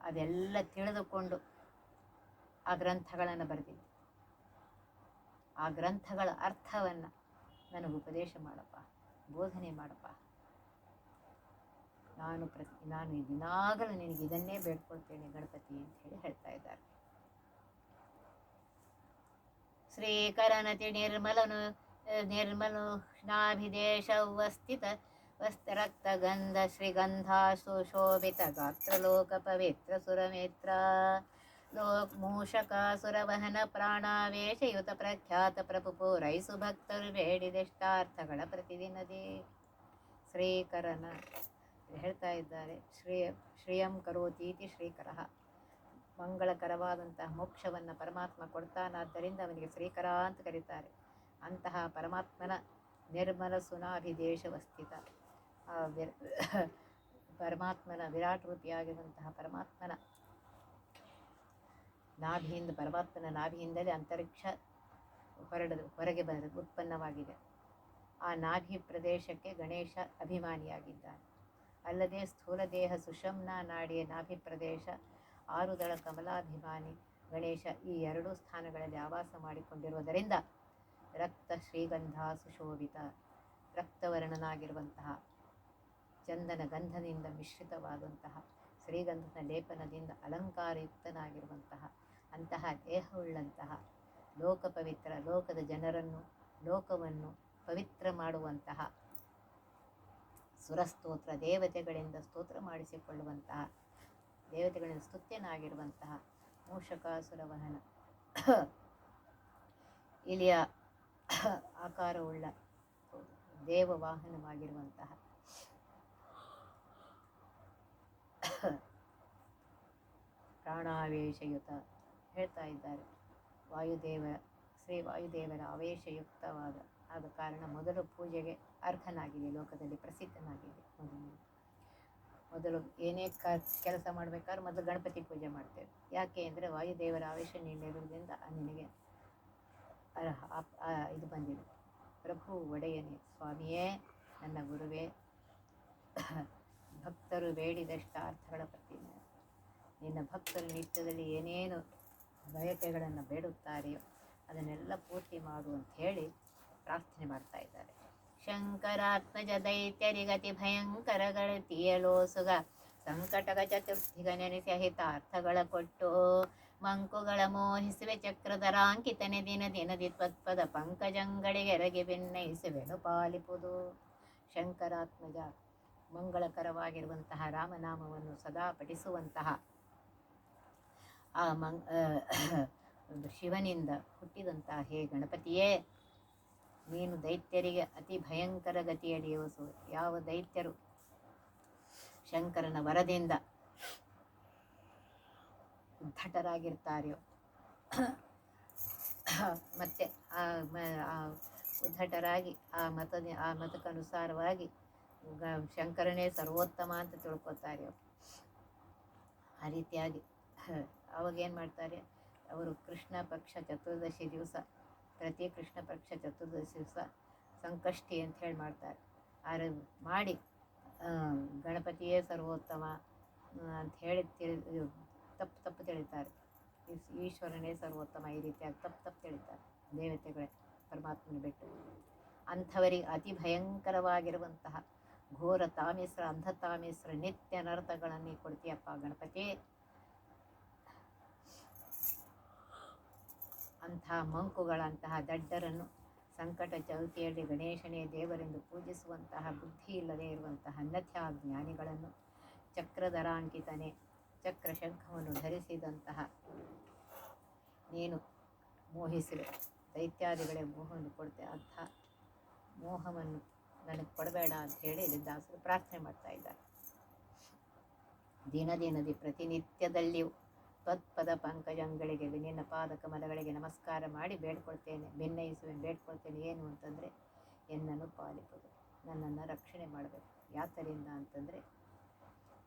ಅದೆಲ್ಲ ತಿಳಿದುಕೊಂಡು ಆ ಗ್ರಂಥಗಳನ್ನು ಬರೆದಿದ್ದೆ ಆ ಗ್ರಂಥಗಳ ಅರ್ಥವನ್ನು ನನಗೆ ಉಪದೇಶ ಮಾಡಪ್ಪ, ಬೋಧನೆ ಮಾಡಪ್ಪ. ನಾನು ಪ್ರತಿ ನಾನು ದಿನಾಗಲೂ ನಿನಗೆ ಇದನ್ನೇ ಬೇಡ್ಕೊಳ್ತೇನೆ ಗಣಪತಿ ಅಂತ ಹೇಳಿ ಹೇಳ್ತಾ ಇದ್ದಾರೆ. ಶ್ರೀಕರನತಿ ನಿರ್ಮಲನು ನಿರ್ಮಲು ನಾಭಿದೇಶವಸ್ಥಿತ ವಸ್ತ್ರಕ್ತಗಂಧ ಶ್ರೀಗಂಧ ಸುಶೋಭಿತ ಗಾತ್ರಲೋಕ ಪವಿತ್ರ ಸುರಮಿತ್ರ. ಲೋಕ್ ಮೂಷಕ ಸುರವಹನ ಪ್ರಾಣಾವೇಶಯುತ ಪ್ರಖ್ಯಾತ ಪ್ರಭು ಪೂರೈಸು ಭಕ್ತರು ಬೇಡಿದೆಷ್ಟಾರ್ಥಗಳ ಪ್ರತಿದಿನದೇ. ಶ್ರೀಕರನ ಹೇಳ್ತಾ ಇದ್ದಾರೆ. ಶ್ರೀ, ಶ್ರೇಯಂ ಕರೋತೀತಿ ಶ್ರೀಕರ. ಮಂಗಳಕರವಾದಂತಹ ಮೋಕ್ಷವನ್ನು ಪರಮಾತ್ಮ ಕೊಡ್ತಾನಾದ್ದರಿಂದ ಅವನಿಗೆ ಶ್ರೀಕರ ಅಂತ ಕರೀತಾರೆ. ಅಂತಹ ಪರಮಾತ್ಮನ ನಿರ್ಮಲ ಸುನಾಭಿದೇಶವಸ್ಥಿತ. ಪರಮಾತ್ಮನ ವಿರಾಟ್ ರೂಪಿಯಾಗಿರುವಂತಹ ಪರಮಾತ್ಮನ ನಾಭಿಯಿಂದ ಪರಮಾತ್ಮನ ನಾಭಿಯಿಂದಲೇ ಅಂತರಿಕ್ಷ ಹೊರಡದು, ಹೊರಗೆ ಬರ ಉತ್ಪನ್ನವಾಗಿದೆ. ಆ ನಾಭಿ ಪ್ರದೇಶಕ್ಕೆ ಗಣೇಶ ಅಭಿಮಾನಿಯಾಗಿದ್ದಾನೆ. ಅಲ್ಲದೆ ಸ್ಥೂಲ ದೇಹ ಸುಷಮ್ನ ನಾಡಿಯ ನಾಭಿ ಪ್ರದೇಶ, ಆರುದಳ ಕಮಲಾಭಿಮಾನಿ ಗಣೇಶ ಈ ಎರಡೂ ಸ್ಥಾನಗಳಲ್ಲಿ ಆವಾಸ ಮಾಡಿಕೊಂಡಿರುವುದರಿಂದ ರಕ್ತ ಶ್ರೀಗಂಧ ಸುಶೋಭಿತ, ರಕ್ತವರ್ಣನಾಗಿರುವಂತಹ, ಚಂದನ ಗಂಧದಿಂದ ಮಿಶ್ರಿತವಾದಂತಹ, ಶ್ರೀಗಂಧದ ಲೇಪನದಿಂದ ಅಲಂಕಾರಯುಕ್ತನಾಗಿರುವಂತಹ ಅಂತಹ ದೇಹವುಳ್ಳಂತಹ ಲೋಕ ಪವಿತ್ರ ಲೋಕದ ಜನರನ್ನು, ಲೋಕವನ್ನು ಪವಿತ್ರ ಮಾಡುವಂತಹ ಸುರಸ್ತೋತ್ರ, ದೇವತೆಗಳಿಂದ ಸ್ತೋತ್ರ ಮಾಡಿಸಿಕೊಳ್ಳುವಂತಹ, ದೇವತೆಗಳಿಂದ ಸ್ತುತ್ಯನಾಗಿರುವಂತಹ ಮೂಷಕಾಸುರವಹನ. ಇಲಿಯ ಆಕಾರವುಳ್ಳ ದೇವವಾಹನವಾಗಿರುವಂತಹ ಪ್ರಾಣಾವೇಶಯುತ ಹೇಳ್ತಾ ಇದ್ದಾರೆ. ವಾಯುದೇವ, ಶ್ರೀ ವಾಯುದೇವರ ಆವೇಶಯುಕ್ತವಾದ ಆದ ಕಾರಣ ಮೊದಲು ಪೂಜೆಗೆ ಅರ್ಹನಾಗಿದೆ, ಲೋಕದಲ್ಲಿ ಪ್ರಸಿದ್ಧನಾಗಿದೆ ಮೊದಲು. ಮೊದಲು ಏನೇ ಕೆಲಸ ಮಾಡಬೇಕಾದ್ರೆ ಮೊದಲು ಗಣಪತಿ ಪೂಜೆ ಮಾಡ್ತೇವೆ. ಯಾಕೆ ಅಂದರೆ ವಾಯುದೇವರ ಆವೇಶ ನೀಡಿರುವುದರಿಂದ ನಿನಗೆ ಅರ್ಹ ಇದು ಬಂದಿದೆ. ಪ್ರಭು ಒಡೆಯನೇ, ಸ್ವಾಮಿಯೇ, ನನ್ನ ಗುರುವೇ, ಭಕ್ತರು ಬೇಡಿದಷ್ಟು ಅರ್ಥಗಳ ಪ್ರತಿಮೆ ನಿನ್ನ ಭಕ್ತರು ನಿತ್ಯದಲ್ಲಿ ಏನೇನು ಬಯಕೆಗಳನ್ನು ಬೇಡುತ್ತಾರೆಯೋ ಅದನ್ನೆಲ್ಲ ಪೂರ್ತಿ ಮಾಡು ಅಂತ ಹೇಳಿ ಪ್ರಾರ್ಥನೆ ಮಾಡ್ತಾ ಇದ್ದಾರೆ. ಶಂಕರಾತ್ಮಜ ದೈತ್ಯರಿಗತಿ ಭಯಂಕರಗಳತಿಯಲೋ ತೀಯಲೋಸುಗ ಸಂಕಟಗ ಚತುರ್ಥಿಗ ನೆನೆಸಿ ಅಹಿತಾರ್ಥಗಳ ಕೊಟ್ಟು ಮಂಕುಗಳ ಮೋಹಿಸುವೆ ಚಕ್ರಧರಾಂಕಿತನೆ ದಿನ ದಿನದಿ ತ್ವತ್ಪದ ಪಂಕಜಂಗಳಿಗೆ ಎರಗಿ ಪಾಲಿಪುದು. ಶಂಕರಾತ್ಮಜ ಮಂಗಳಕರವಾಗಿರುವಂತಹ ರಾಮನಾಮವನ್ನು ಸದಾ ಪಠಿಸುವಂತಹ ಆ ಮಂ ಒಂದು [COUGHS] ಶಿವನಿಂದ ಹುಟ್ಟಿದಂತಹ ಹೇ ಗಣಪತಿಯೇ, ನೀನು ದೈತ್ಯರಿಗೆ ಅತಿ ಭಯಂಕರ ಗತಿಯಡಿಯುವ ಸು ಯಾವ ದೈತ್ಯರು? ಶಂಕರನ ವರದಿಂದ ಉದ್ಧಟರಾಗಿರ್ತಾರೆಯೋ. [COUGHS] ಮತ್ತೆ ಆ ಉದ್ಧಟರಾಗಿ, ಆ ಮತದ, ಆ ಮತಕ್ಕನುಸಾರವಾಗಿ ಶಂಕರನೇ ಸರ್ವೋತ್ತಮ ಅಂತ ತಿಳ್ಕೊತಾರೆಯೋ ಆ ರೀತಿಯಾಗಿ ಅವಾಗ ಏನು ಮಾಡ್ತಾರೆ? ಅವರು ಕೃಷ್ಣ ಪಕ್ಷ ಚತುರ್ದಶಿ ದಿವಸ ಪ್ರತಿ ಕೃಷ್ಣ ಪಕ್ಷ ಚತುರ್ದಶಿ ದಿವಸ ಸಂಕಷ್ಟಿ ಅಂತ ಹೇಳಿ ಮಾಡ್ತಾರೆ. ಆರ ಮಾಡಿ ಗಣಪತಿಯೇ ಸರ್ವೋತ್ತಮ ಅಂತ ಹೇಳಿ ತಿಳಿ ತಪ್ಪು ತಪ್ಪು ತಿಳಿತಾರೆ. ಈಶ್ವರನೇ ಸರ್ವೋತ್ತಮ ಈ ರೀತಿಯಾಗಿ ತಪ್ಪು ತಪ್ಪು ತಿಳಿತಾರೆ ದೇವತೆಗಳೇ ಪರಮಾತ್ಮನ ಬಿಟ್ಟು. ಅಂಥವರಿಗೆ ಅತಿ ಭಯಂಕರವಾಗಿರುವಂತಹ ಘೋರ ತಾಮಿಸ್ರ ಅಂಧ ತಾಮಿಸ್ರ ನಿತ್ಯ ನರ್ತಗಳನ್ನೇ ಕೊಡ್ತೀಯಪ್ಪ ಗಣಪತಿ. ಅಂಥ ಮಂಕುಗಳಂತಹ ದಡ್ಡರನ್ನು ಸಂಕಟ ಚೌತಿಯಲ್ಲಿ ಗಣೇಶನೇ ದೇವರೆಂದು ಪೂಜಿಸುವಂತಹ ಬುದ್ಧಿ ಇಲ್ಲದೆ ಇರುವಂತಹ ಅನ್ಯಥಾ ಜ್ಞಾನಿಗಳನ್ನು ಚಕ್ರಧರಾಂಕಿತನೇ ಚಕ್ರ ಶಂಖವನ್ನು ಧರಿಸಿದಂತಹ ನೀನು ಮೋಹಿಸಿವೆ ದೈತ್ಯಾದಿಗಳೇ ಮೋಹವನ್ನು ಕೊಡ್ತೆ. ಅಂಥ ಮೋಹವನ್ನು ನನಗೆ ಕೊಡಬೇಡ ಅಂತ ಹೇಳಿ ಇಲ್ಲಿ ದಾಸರು ಪ್ರಾರ್ಥನೆ ಮಾಡ್ತಾ ಇದ್ದಾರೆ. ದಿನ ದಿನದಿ ಪ್ರತಿನಿತ್ಯದಲ್ಲಿಯೂ ತ್ವತ್ಪದ ಪಂಕಜಂಗಳಿಗೆ ನಿನ್ನ ಪಾದ ಕಮಲಗಳಿಗೆ ನಮಸ್ಕಾರ ಮಾಡಿ ಬೇಡ್ಕೊಳ್ತೇನೆ. ಭಿನ್ನಯಿಸುವೆ ಬೇಡ್ಕೊಳ್ತೇನೆ. ಏನು ಅಂತಂದರೆ, ಎನ್ನನ್ನು ಪಾಲಿಪದು ನನ್ನನ್ನು ರಕ್ಷಣೆ ಮಾಡಬೇಕು. ಯಾತರಿಂದ ಅಂತಂದರೆ,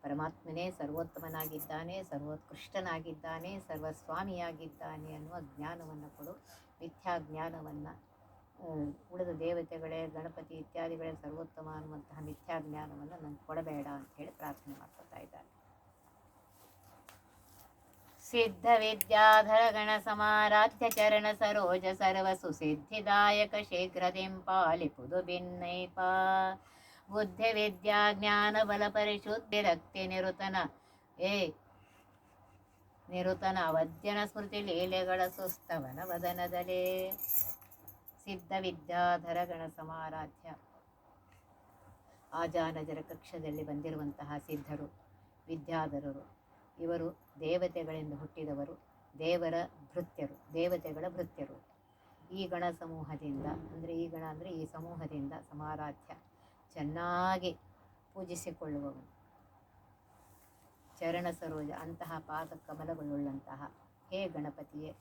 ಪರಮಾತ್ಮನೇ ಸರ್ವೋತ್ತಮನಾಗಿದ್ದಾನೆ, ಸರ್ವೋತ್ಕೃಷ್ಟನಾಗಿದ್ದಾನೆ, ಸರ್ವಸ್ವಾಮಿಯಾಗಿದ್ದಾನೆ ಅನ್ನುವ ಜ್ಞಾನವನ್ನು ಕೊಡು. ಮಿಥ್ಯಾ ಜ್ಞಾನವನ್ನು ಉಳಿದ ದೇವತೆಗಳೇ, ಗಣಪತಿ ಇತ್ಯಾದಿಗಳೇ ಸರ್ವೋತ್ತಮ ಅನ್ನುವಂತಹ ಮಿಥ್ಯಾ ಜ್ಞಾನವನ್ನು ನಂಗೆ ಕೊಡಬೇಡ ಅಂತ ಹೇಳಿ ಪ್ರಾರ್ಥನೆ ಮಾಡ್ಕೊತಾ ಇದ್ದಾರೆ ಸಿದ್ಧ ವಿದ್ಯಾಧರ ಗಣ ಸಮಾರಾಧ್ಯ ಚರಣ ಸರೋಜ ಸರ್ವ ಸುಸಿದ್ಧಿದಾಯಕ ಶೀಘ್ರದಿಂ ಪಾಲಿಪುದು ಭಿನ್ನೈಪ ಬುದ್ಧಿ ವಿದ್ಯಾ ಜ್ಞಾನ ಬಲ ಪರಿಶುದ್ಧಿ ರಕ್ತಿ ನಿರುತನ. ಏ, ನಿರುತನ ಅವಧ್ಯನ ಸ್ಮೃತಿ ಲೀಲೆಗಳ ಸುಸ್ತವನ ವದನದಲೇ. ಸಿದ್ಧ ವಿದ್ಯಾಧರ ಗಣ ಸಮಾರಾಧ್ಯ. ಆಜಾನಜರ ಕಕ್ಷದಲ್ಲಿ ಬಂದಿರುವಂತಹ ಸಿದ್ಧರು, ವಿದ್ಯಾಧರರು. ಇವರು ದೇವತೆಗಳಿಂದ ಹುಟ್ಟಿದವರು, ದೇವರ ಭೃತ್ಯರು, ದೇವತೆಗಳ ಭೃತ್ಯರು. ಈ ಗಣ ಸಮೂಹದಿಂದ, ಅಂದರೆ ಈ ಗಣ ಅಂದರೆ ಈ ಸಮೂಹದಿಂದ ಸಮಾರಾಧ್ಯ, ಚೆನ್ನಾಗಿ ಪೂಜಿಸಿಕೊಳ್ಳುವವನು. ಚರಣ ಸರೋಜ, ಅಂತಹ ಪಾದ ಕಮಲಗಳುಳ್ಳಂತಹ, ಹೇ ಗಣಪತಿಯೇ,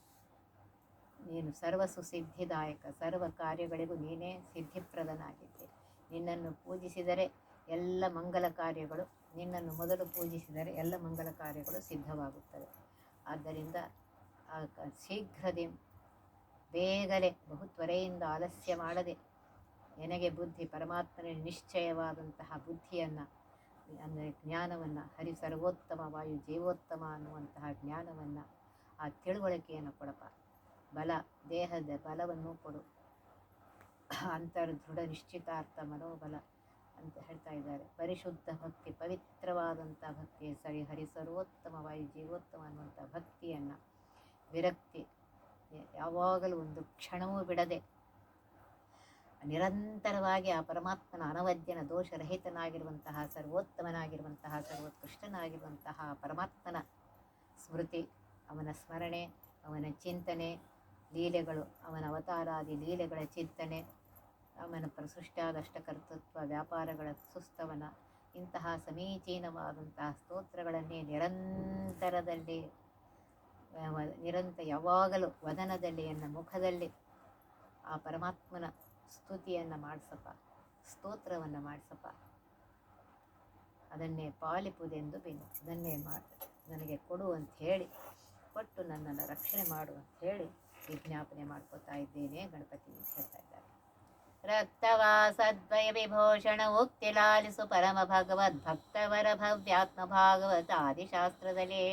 ನೀನು ಸರ್ವ ಸುಸಿದ್ಧಿದಾಯಕ, ಸರ್ವ ಕಾರ್ಯಗಳಿಗೂ ನೀನೇ ಸಿದ್ಧಿಪ್ರದನಾಗಿದ್ದೆ. ನಿನ್ನನ್ನು ಪೂಜಿಸಿದರೆ ಎಲ್ಲ ಮಂಗಲ ಕಾರ್ಯಗಳು ನಿನ್ನನ್ನು ಮೊದಲು ಪೂಜಿಸಿದರೆ ಎಲ್ಲ ಮಂಗಲ ಕಾರ್ಯಗಳು ಸಿದ್ಧವಾಗುತ್ತವೆ. ಆದ್ದರಿಂದ ಶೀಘ್ರದಿ ಬೇಗನೆ ಬಹು ತ್ವರೆಯಿಂದ ಆಲಸ್ಯ ಮಾಡದೆ ನನಗೆ ಬುದ್ಧಿ ಪರಮಾತ್ಮನ ನಿಶ್ಚಯವಾದಂತಹ ಬುದ್ಧಿಯನ್ನು, ಅಂದರೆ ಜ್ಞಾನವನ್ನು, ಹರಿ ಸರ್ವೋತ್ತಮ ವಾಯು ಜೀವೋತ್ತಮ ಅನ್ನುವಂತಹ ಜ್ಞಾನವನ್ನು ಆ ತಿಳುವಳಿಕೆಯನ್ನು ಕೊಡಪ್ಪ. ಬಲ, ದೇಹದ ಬಲವನ್ನು ಕೊಡು. ಅಂತರ್ ದೃಢ ನಿಶ್ಚಿತಾರ್ಥ ಮನೋಬಲ. ಅಂತ ಹೇಳ್ತಾ ಇದ್ದಾರೆ. ಪರಿಶುದ್ಧ ಭಕ್ತಿ, ಪವಿತ್ರವಾದಂಥ ಭಕ್ತಿ ಸರಿ, ಹರಿ ಸರ್ವೋತ್ತಮವಾಗಿ ಜೀವೋತ್ತಮ ಅನ್ನುವಂಥ ಭಕ್ತಿಯನ್ನು, ವಿರಕ್ತಿ, ಯಾವಾಗಲೂ ಒಂದು ಕ್ಷಣವೂ ಬಿಡದೆ, ನಿರಂತರವಾಗಿ ಆ ಪರಮಾತ್ಮನ ಅನವದ್ಯನ ದೋಷರಹಿತನಾಗಿರುವಂತಹ, ಸರ್ವೋತ್ತಮನಾಗಿರುವಂತಹ, ಸರ್ವೋತ್ಕೃಷ್ಟನಾಗಿರುವಂತಹ ಪರಮಾತ್ಮನ ಸ್ಮೃತಿ, ಅವನ ಸ್ಮರಣೆ, ಅವನ ಚಿಂತನೆ, ಲೀಲೆಗಳು, ಅವನ ಅವತಾರಾದಿ ಲೀಲೆಗಳ ಚಿಂತನೆ ಅವನ ಪ್ರಸೃಷ್ಟಾದ ಅಷ್ಟಕರ್ತೃತ್ವ ವ್ಯಾಪಾರಗಳ ಸುಸ್ತವನ, ಇಂತಹ ಸಮೀಚೀನವಾದಂತಹ ಸ್ತೋತ್ರಗಳನ್ನೇ ನಿರಂತರದಲ್ಲಿ ನಿರಂತರ ಯಾವಾಗಲೂ ವದನದಲ್ಲಿ ಎನ್ನ ಮುಖದಲ್ಲಿ ಆ ಪರಮಾತ್ಮನ ಸ್ತುತಿಯನ್ನು ಮಾಡಿಸಪ್ಪ, ಸ್ತೋತ್ರವನ್ನು ಮಾಡಿಸಪ್ಪ. ಅದನ್ನೇ ಪಾಲಿಪುದೆಂದು ಬಿನ್ನು ಅದನ್ನೇ ಮಾಡಿ, ನನಗೆ ಕೊಡು ಅಂತ ಹೇಳಿ, ಕೊಟ್ಟು ನನ್ನನ್ನು ರಕ್ಷಣೆ ಮಾಡು ಅಂತ ಹೇಳಿ ವಿಜ್ಞಾಪನೆ ಮಾಡ್ಕೋತಾ ಇದ್ದೇನೆ, ಗಣಪತಿ ಹೇಳ್ತಾ ರಕ್ತವಾಸದ್ವಯ ವಿಭೂಷಣ ಉಕ್ತಿ ಲಾಲಿಸು ಪರಮ ಭಗವದ್ ಭಕ್ತವರ ಭವ್ಯಾತ್ಮ ಭಾಗವತ ಆದಿಶಾಸ್ತ್ರದಲ್ಲಿ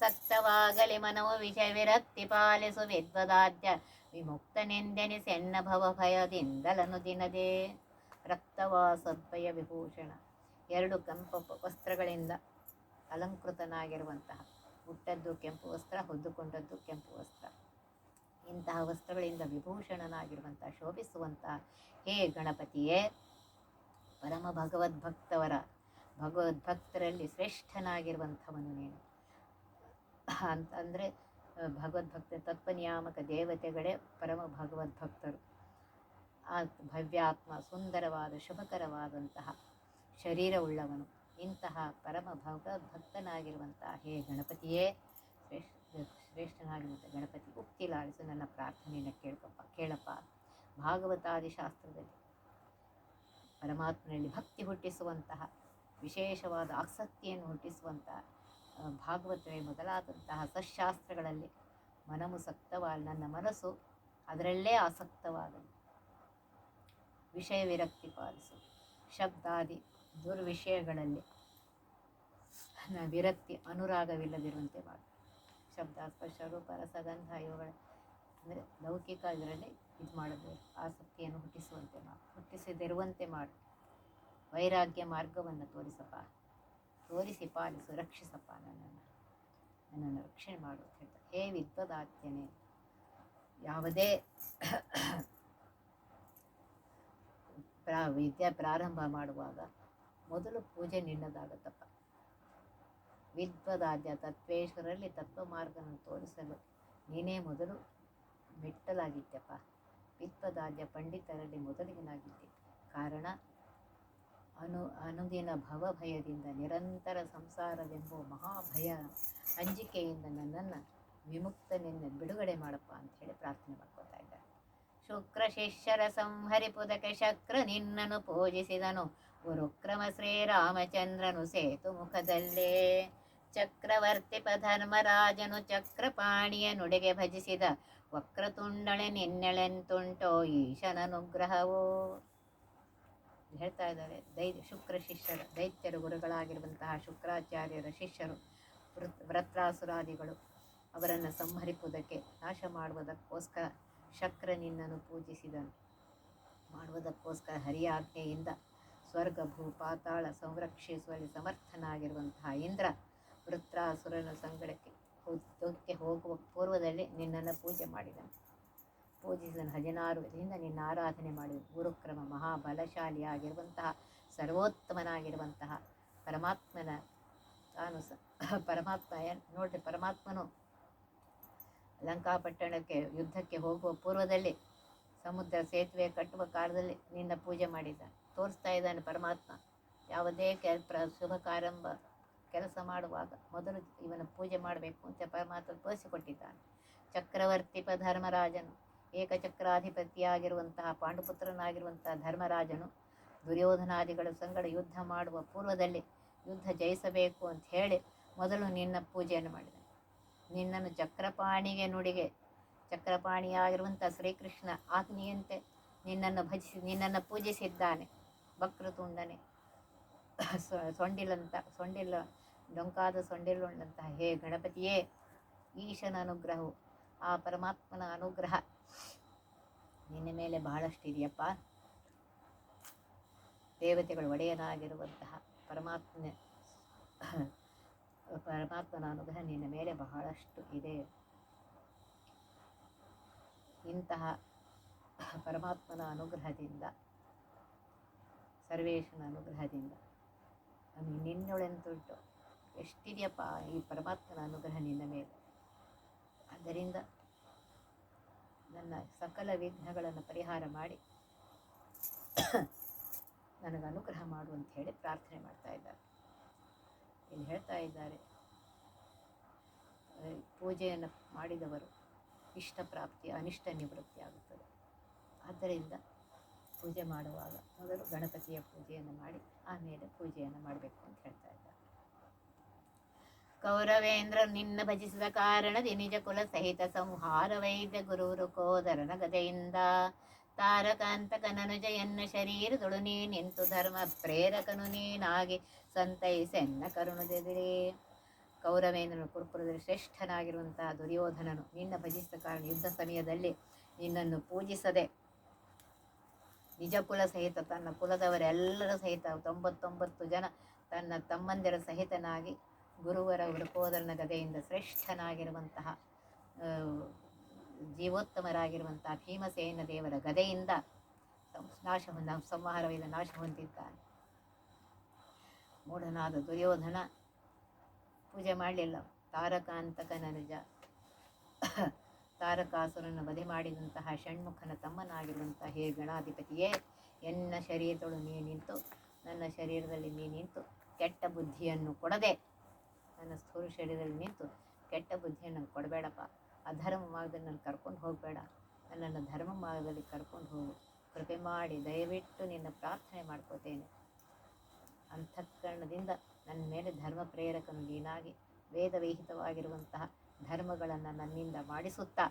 ಸಕ್ತವಾಗಲಿ ಮನವು ವಿಷಯ ವಿರಕ್ತಿ ಪಾಲಿಸು ವಿದ್ವದಾದ್ಯ ವಿಮುಕ್ತನೆಂದೆನಿಸೆನ್ನ ಭವ ಭಯದಿಂದಲನು ದಿನದೇ. ರಕ್ತವಾಸದ್ವಯ ವಿಭೂಷಣ ಎರಡು ಕೆಂಪು ವಸ್ತ್ರಗಳಿಂದ ಅಲಂಕೃತನಾಗಿರುವಂತಹ ಹುಟ್ಟದ್ದು ಕೆಂಪು ವಸ್ತ್ರ, ಹೊದ್ದುಕೊಂಡದ್ದು ಕೆಂಪು ವಸ್ತ್ರ. ಇಂತಹ ವಸ್ತ್ರಗಳಿಂದ ವಿಭೂಷಣನಾಗಿರುವಂಥ, ಶೋಭಿಸುವಂಥ ಹೇ ಗಣಪತಿಯೇ, ಪರಮ ಭಗವದ್ಭಕ್ತವರ, ಭಗವದ್ಭಕ್ತರಲ್ಲಿ ಶ್ರೇಷ್ಠನಾಗಿರುವಂಥವನು ನೀನು. ಅಂತಂದರೆ ಭಗವದ್ಭಕ್ತ, ತತ್ವನಿಯಾಮಕ ದೇವತೆಗಳೇ ಪರಮ ಭಗವದ್ಭಕ್ತರು. ಆ ಭವ್ಯಾತ್ಮ, ಸುಂದರವಾದ, ಶುಭಕರವಾದಂತಹ ಶರೀರವುಳ್ಳವನು ಇಂತಹ ಪರಮ ಭಗವದ್ಭಕ್ತನಾಗಿರುವಂತಹ ಹೇ ಗಣಪತಿಯೇ, ಶ್ರೇಷ್ಠ ಶ್ರೇಷ್ಠನಾಗಿರುವಂಥ ಗಣಪತಿ ಉಕ್ತಿಲಾಡಿಸು ನನ್ನ ಪ್ರಾರ್ಥನೆಯನ್ನು ಕೇಳ್ಕೊಪ್ಪ, ಕೇಳಪ್ಪ. ಭಾಗವತಾದಿ ಶಾಸ್ತ್ರದಲ್ಲಿ ಪರಮಾತ್ಮನಲ್ಲಿ ಭಕ್ತಿ ಹುಟ್ಟಿಸುವಂತಹ, ವಿಶೇಷವಾದ ಆಸಕ್ತಿಯನ್ನು ಹುಟ್ಟಿಸುವಂತಹ ಭಾಗವತವೇ ಮೊದಲಾದಂತಹ ಸಶಾಸ್ತ್ರಗಳಲ್ಲಿ ಮನಮುಸಕ್ತವಾದ ನನ್ನ ಮನಸ್ಸು ಅದರಲ್ಲೇ ಆಸಕ್ತವಾಗಲಿ ವಿಷಯ ವಿರಕ್ತಿ ಪಾಲಿಸು. ಶಬ್ದಾದಿ ದುರ್ವಿಷಯಗಳಲ್ಲಿ ನನ್ನ ವಿರಕ್ತಿ ಅನುರಾಗವಿಲ್ಲದಿರುವಂತೆ ಮಾಡು. ಶಬ್ದ, ಸ್ಪರ್ಶ, ರೂಪ ರಸಗಂಧ ಇವುಗಳ. ಅಂದರೆ ಲೌಕಿಕ ಇದರಲ್ಲಿ ಇದು ಮಾಡಬೇಕು ಆಸಕ್ತಿಯನ್ನು ಹುಟ್ಟಿಸುವಂತೆ ಮಾಡು, ಹುಟ್ಟಿಸದಿರುವಂತೆ ಮಾಡು. ವೈರಾಗ್ಯ ಮಾರ್ಗವನ್ನು ತೋರಿಸಪ್ಪ. ತೋರಿಸಿ ಪಾಲಿಸು, ರಕ್ಷಿಸಪ್ಪ ನನ್ನನ್ನು. ನನ್ನನ್ನು ರಕ್ಷಣೆ ಮಾಡು ಅಂತ ಹೇಳ್ತಾರೆ. ಹೇ ಯಾವುದೇ ಪ್ರಾ, ವಿದ್ಯೆ ಪ್ರಾರಂಭ ಮಾಡುವಾಗ ಮೊದಲು ಪೂಜೆ ನಿನ್ನದಾಗತ್ತಪ್ಪ ವಿದ್ವದಾದ್ಯ ತತ್ವೇಶ್ವರಲ್ಲಿ ತತ್ವ ಮಾರ್ಗವನ್ನು ತೋರಿಸಲು ನೀನೇ ಮೊದಲು ಮೆಟ್ಟಲಾಗಿದ್ದೆಪ್ಪ. ವಿದ್ವದಾದ್ಯ ಪಂಡಿತರಲ್ಲಿ ಮೊದಲಿಗನಾಗಿದ್ದೆ. ಕಾರಣ? ಅನು, ಅನುದಿನ ಭವಭಯದಿಂದ ನಿರಂತರ ಸಂಸಾರವೆಂಬ ಮಹಾಭಯ ಅಂಜಿಕೆಯಿಂದ ನನ್ನನ್ನು ವಿಮುಕ್ತನಿಂದ ಬಿಡುಗಡೆ ಮಾಡಪ್ಪ ಅಂತ ಹೇಳಿ ಪ್ರಾರ್ಥನೆ ಮಾಡ್ಕೋತಾ ಇದ್ದಾರೆ ಶುಕ್ರ ಶಿಷ್ಯರ ಸಂಹರಿ ಪುದಕ ಶಕ್ರ ನಿನ್ನನ್ನು ಪೂಜಿಸಿದನು. ಗುರುಕ್ರಮ ಶ್ರೀರಾಮಚಂದ್ರನು ಸೇತು ಮುಖದಲ್ಲೇ ಚಕ್ರವರ್ತಿ ಧರ್ಮರಾಜನು ಚಕ್ರಪಾಣಿಯ ನುಡಿಗೆ ಭಜಿಸಿದ ವಕ್ರತುಂಡಳೆ ನಿನ್ನೆಳೆಂತುಂಟೋ ಈಶನನುಗ್ರಹವೋ. ಹೇಳ್ತಾ ಇದ್ದಾರೆ ದೈ ಶುಕ್ರ ಶಿಷ್ಯರು, ದೈತ್ಯರು ಗುರುಗಳಾಗಿರುವಂತಹ ಶುಕ್ರಾಚಾರ್ಯರ ಶಿಷ್ಯರು ವ್ರತ್ರಾಸುರಾದಿಗಳು ಅವರನ್ನು ಸಂಹರಿಸುವುದಕ್ಕೆ ನಾಶ ಮಾಡುವುದಕ್ಕೋಸ್ಕರ ಶಕ್ರ ನಿನ್ನನ್ನು ಪೂಜಿಸಿದನು. ಮಾಡುವುದಕ್ಕೋಸ್ಕರ ಹರಿಯ ಆಜ್ಞೆಯಿಂದ ಸ್ವರ್ಗ ಭೂ ಪಾತಾಳ ಸಂರಕ್ಷಿಸುವಲ್ಲಿ ಸಮರ್ಥನಾಗಿರುವಂತಹ ಇಂದ್ರ ವೃತ್ರಾಸುರನ ಸಂಗಡಕ್ಕೆ ಯುದ್ಧಕ್ಕೆ ಹೋಗುವ ಪೂರ್ವದಲ್ಲಿ ನಿನ್ನನ್ನು ಪೂಜೆ ಮಾಡಿದನು. ಪೂಜಿಸಿದನು ಹದಿನಾರು ಇದರಿಂದ ನಿನ್ನ ಆರಾಧನೆ ಮಾಡಿದ ಗುರುಕ್ರಮ ಮಹಾಬಲಶಾಲಿಯಾಗಿರುವಂತಹ, ಸರ್ವೋತ್ತಮನಾಗಿರುವಂತಹ ಪರಮಾತ್ಮನ ತಾನು ಸ, ಪರಮಾತ್ಮ ನೋಡ್ರಿ ಪರಮಾತ್ಮನು ಲಂಕಾಪಟ್ಟಣಕ್ಕೆ, ಯುದ್ಧಕ್ಕೆ ಹೋಗುವ ಪೂರ್ವದಲ್ಲಿ ಸಮುದ್ರ ಸೇತುವೆ ಕಟ್ಟುವ ಕಾಲದಲ್ಲಿ ನಿನ್ನ ಪೂಜೆ ಮಾಡಿದ್ದ ತೋರಿಸ್ತಾ ಇದ್ದಾನೆ ಪರಮಾತ್ಮ. ಯಾವುದೇ ಕೆ ಪ್ರ ಶುಭ ಕಾರಂಭ ಕೆಲಸ ಮಾಡುವಾಗ ಮೊದಲು ಇವನ ಪೂಜೆ ಮಾಡಬೇಕು ಅಂತ ಪರಮಾತ್ಮ ತೋರಿಸಿಕೊಟ್ಟಿದ್ದಾನೆ. ಪ ಧರ್ಮರಾಜನು, ಏಕಚಕ್ರಾಧಿಪತಿಯಾಗಿರುವಂತಹ ಪಾಂಡುಪುತ್ರನಾಗಿರುವಂತಹ ಧರ್ಮರಾಜನು ದುರ್ಯೋಧನಾದಿಗಳ ಸಂಗಡ ಯುದ್ಧ ಮಾಡುವ ಪೂರ್ವದಲ್ಲಿ ಯುದ್ಧ ಜಯಿಸಬೇಕು ಅಂತ ಹೇಳಿ ಮೊದಲು ನಿನ್ನ ಪೂಜೆಯನ್ನು ಮಾಡಿದ ನಿನ್ನನ್ನು ಚಕ್ರಪಾಣಿಗೆ ನುಡಿಗೆ ಚಕ್ರಪಾಣಿಯಾಗಿರುವಂಥ ಶ್ರೀಕೃಷ್ಣ ಆಜ್ಞೆಯಂತೆ ನಿನ್ನನ್ನು ಭಜಿಸಿ, ನಿನ್ನನ್ನು ಪೂಜಿಸಿದ್ದಾನೆ. ವಕ್ರತುಂಡನೆ ಸೊಂಡಿಲಂತ, ಸೊಂಡಿಲ, ಡೊಂಕಾದ ಸೊಂಡಿಲುಳ್ಳಂತಹ ಹೇ ಗಣಪತಿಯೇ, ಈಶನ ಅನುಗ್ರಹವು, ಆ ಪರಮಾತ್ಮನ ಅನುಗ್ರಹ ನಿನ್ನ ಮೇಲೆ ಬಹಳಷ್ಟಿದೆಯಪ್ಪ ದೇವತೆಗಳು ಒಡೆಯನಾಗಿರುವಂತಹ ಪರಮಾತ್ಮನ ಪರಮಾತ್ಮನ ಅನುಗ್ರಹ ನಿನ್ನ ಮೇಲೆ ಬಹಳಷ್ಟು ಇದೆ. ಇಂತಹ ಪರಮಾತ್ಮನ ಅನುಗ್ರಹದಿಂದ ಸರ್ವೇಶನ ಅನುಗ್ರಹದಿಂದ. ನಮಗೆ ನಿನ್ನೊಳೆಂತುಂಟು ಎಷ್ಟಿದೆಯಪ್ಪ ಈ ಪರಮಾತ್ಮನ ಅನುಗ್ರಹ ನಿನ್ನ ಮೇಲೆ? ಆದ್ದರಿಂದ ನನ್ನ ಸಕಲ ವಿಘ್ನಗಳನ್ನು ಪರಿಹಾರ ಮಾಡಿ ನನಗೆ ಅನುಗ್ರಹ ಮಾಡು ಅಂತ ಹೇಳಿ ಪ್ರಾರ್ಥನೆ ಮಾಡ್ತಾ ಇದ್ದಾರೆ. ಇಲ್ಲಿ ಹೇಳ್ತಾ ಇದ್ದಾರೆ ಪೂಜೆಯನ್ನು ಮಾಡಿದವರು ಇಷ್ಟ ಪ್ರಾಪ್ತಿ, ಅನಿಷ್ಟ ನಿವೃತ್ತಿ ಆಗುತ್ತದೆ. ಆದ್ದರಿಂದ ಪೂಜೆ ಮಾಡುವಾಗ ಮೊದಲು ಗಣಪತಿಯ ಪೂಜೆಯನ್ನು ಮಾಡಿ ಆಮೇಲೆ ಪೂಜೆಯನ್ನು ಮಾಡಬೇಕು ಅಂತ ಹೇಳ್ತಾ ಇದ್ದಾರೆ. ಕೌರವೇಂದ್ರ ನಿನ್ನ ಭಜಿಸಿದ ಕಾರಣದಿ ನಿಜ ಕುಲ ಸಹಿತ ಸಂಹಾರ ವೈದ್ಯ ಗುರುರು ಕೋದರನ ಗದೆಯಿಂದ ತಾರಕಾಂತಕನನುಜ ಎನ್ನ ಶರೀರದೊಳು ನೀ ನಿಂತು ಧರ್ಮ ಪ್ರೇರಕನು ನೀನಾಗಿ ಸಂತೈಸೆನ್ನ ಕರುಣದೆದಿರೇ. ಕೌರವೇಂದ್ರನು ಕುರುಪುರದಲ್ಲಿ ಶ್ರೇಷ್ಠನಾಗಿರುವಂತಹ ದುರ್ಯೋಧನನು ನಿನ್ನ ಭಜಿಸಿದ ಕಾರಣ ಯುದ್ಧ ಸಮಯದಲ್ಲಿ ನಿನ್ನನ್ನು ಪೂಜಿಸದೆ ನಿಜ ಕುಲ ಸಹಿತ ತನ್ನ ಕುಲದವರೆಲ್ಲರ ಸಹಿತ ತೊಂಬತ್ತೊಂಬತ್ತು ಜನ ತನ್ನ ತಮ್ಮಂದಿರ ಸಹಿತನಾಗಿ ಗುರುವರ ವೃಕೋದರನ ಗದೆಯಿಂದ ಶ್ರೇಷ್ಠನಾಗಿರುವಂತಹ ಜೀವೋತ್ತಮರಾಗಿರುವಂತಹ ಭೀಮಸೇನ ದೇವರ ಗದೆಯಿಂದ ನಾಶ ಸಂಹಾರವಿದ ನಾಶ ಹೊಂದಿದ್ದಾನೆ. ಮೂಢನಾದ ದುರ್ಯೋಧನ ಪೂಜೆ ಮಾಡಲಿಲ್ಲ. ತಾರಕಾಂತಕನ ನಿಜ. ತಾರಕಾಸುರನ ವಧೆ ಮಾಡಿದಂತಹ ಷಣ್ಮುಖನ ತಮ್ಮನಾಗಿರುವಂತಹ ಹೇ ಗಣಾಧಿಪತಿಯೇ, ಎನ್ನ ಶರೀರದೊಳು ನೀ ನಿಂತು, ನನ್ನ ಶರೀರದಲ್ಲಿ ನೀ ನಿಂತು ಕೆಟ್ಟ ಬುದ್ಧಿಯನ್ನು ಕೊಡದೆ, ನನ್ನ ಸ್ಥೂಲ ಶರೀರದಲ್ಲಿ ನಿಂತು ಕೆಟ್ಟ ಬುದ್ಧಿಯನ್ನು ಕೊಡಬೇಡಪ್ಪ. ಅಧರ್ಮ ಮಾರ್ಗದಲ್ಲಿ ನನ್ನ ಕರ್ಕೊಂಡು ಹೋಗಬೇಡ. ನನ್ನನ್ನು ಧರ್ಮ ಮಾರ್ಗದಲ್ಲಿ ಕರ್ಕೊಂಡು ಹೋಗು. ಕೃಪೆ ಮಾಡಿ ದಯವಿಟ್ಟು ನಿನ್ನ ಪ್ರಾರ್ಥನೆ ಮಾಡ್ಕೋತೇನೆ. ಅಂತಃಕರಣದಿಂದ ನನ್ನ ಮೇಲೆ ಧರ್ಮ ಪ್ರೇರಕನು ನೀನಾಗಿ, ವೇದವಿಹಿತವಾಗಿರುವಂತಹ ಧರ್ಮಗಳನ್ನು ನನ್ನಿಂದ ಮಾಡಿಸುತ್ತಾ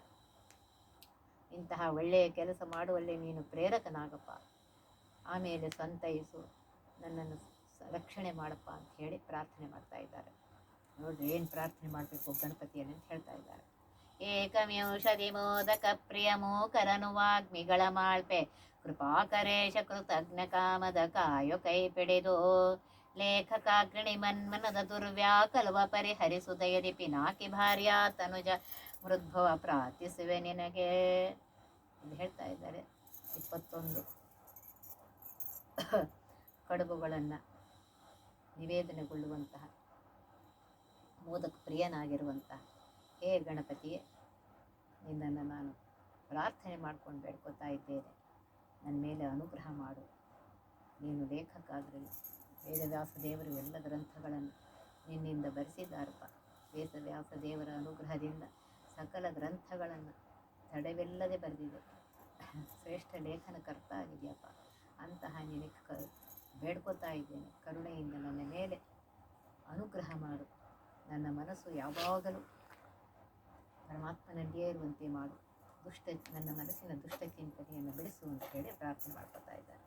ಇಂತಹ ಒಳ್ಳೆಯ ಕೆಲಸ ಮಾಡುವಲ್ಲಿ ನೀನು ಪ್ರೇರಕನಾಗಪ್ಪ. ಆಮೇಲೆ ಸಂತೈಸು, ನನ್ನನ್ನು ರಕ್ಷಣೆ ಮಾಡಪ್ಪ ಅಂತ ಹೇಳಿ ಪ್ರಾರ್ಥನೆ ಮಾಡ್ತಾ ಇದ್ದಾರೆ. ನೋಡ್ರಿ ಏನು ಪ್ರಾರ್ಥನೆ ಮಾಡಬೇಕು ಗಣಪತಿಯನ್ನು ಅಂತ ಹೇಳ್ತಾ ಇದ್ದಾರೆ. ಏಕಮ್ಯೌಷಧಿ ಮೋದಕ ಪ್ರಿಯ ಮೋಕರನು ವಾಗ್ಮಿಗಳ ಮಾಳ್ಪೆ, ಕೃಪಾಕರೇಶ ಕೃತಜ್ಞ ಕಾಮದ ಕಾಯೋ ಕೈ ಪಿಡಿದು ಲೇಖಕಾಗ್ರಣಿ ಮನ್ಮನದ ದುರ್ವ್ಯಾಕಲವ ಪರಿಹರಿಸು ದಯದಿ ಪಿನಾಕಿ ಭಾರ್ಯ ತನುಜ ಮೃದ್ಭವ ಪ್ರಾರ್ಥಿಸುವೆ ನಿನಗೆ. ಇಲ್ಲಿ ಹೇಳ್ತಾ ಇದ್ದಾರೆ ಇಪ್ಪತ್ತೊಂದು. ಕಡುಬುಗಳನ್ನು ನಿವೇದನೆಗೊಳ್ಳುವಂತಹ ಮೋದಕ ಪ್ರಿಯನಾಗಿರುವಂತಹ ಹೇ ಗಣಪತಿಯೇ, ನಿನ್ನನ್ನು ನಾನು ಪ್ರಾರ್ಥನೆ ಮಾಡ್ಕೊಂಡು ಬೇಡ್ಕೊತಾ ಇದ್ದೇನೆ. ನನ್ನ ಮೇಲೆ ಅನುಗ್ರಹ ಮಾಡು. ನೀನು ಲೇಖಕ್ಕಾಗಲಿ ವೇದವ್ಯಾಸ ದೇವರು ಎಲ್ಲ ಗ್ರಂಥಗಳನ್ನು ನಿನ್ನಿಂದ ಬರೆಸಿದ್ದಾರಪ್ಪ. ವೇದವ್ಯಾಸ ದೇವರ ಅನುಗ್ರಹದಿಂದ ಸಕಲ ಗ್ರಂಥಗಳನ್ನು ತಡೆವಿಲ್ಲದೆ ಬರೆದಿದೆ. ಶ್ರೇಷ್ಠ ಲೇಖನಕರ್ತ ಆಗಿದೆಯಪ್ಪ ಅಂತಹ ನಿನಗೆ ಕ ಬೇಡ್ಕೋತಾ ಇದ್ದೇನೆ. ಕರುಣೆಯಿಂದ ನನ್ನ ಮೇಲೆ ಅನುಗ್ರಹ ಮಾಡು. ನನ್ನ ಮನಸ್ಸು ಯಾವಾಗಲೂ ಪರಮಾತ್ಮನಲ್ಲಿಯೇ ಇರುವಂತೆ ಮಾಡು. ದುಷ್ಟ, ನನ್ನ ಮನಸ್ಸಿನ ದುಷ್ಟ ಚಿಂತನೆಯನ್ನು ಬಿಡಿಸು ಅಂತ ಹೇಳಿ ಪ್ರಾರ್ಥನೆ ಮಾಡ್ಕೋತಾ ಇದ್ದಾರೆ.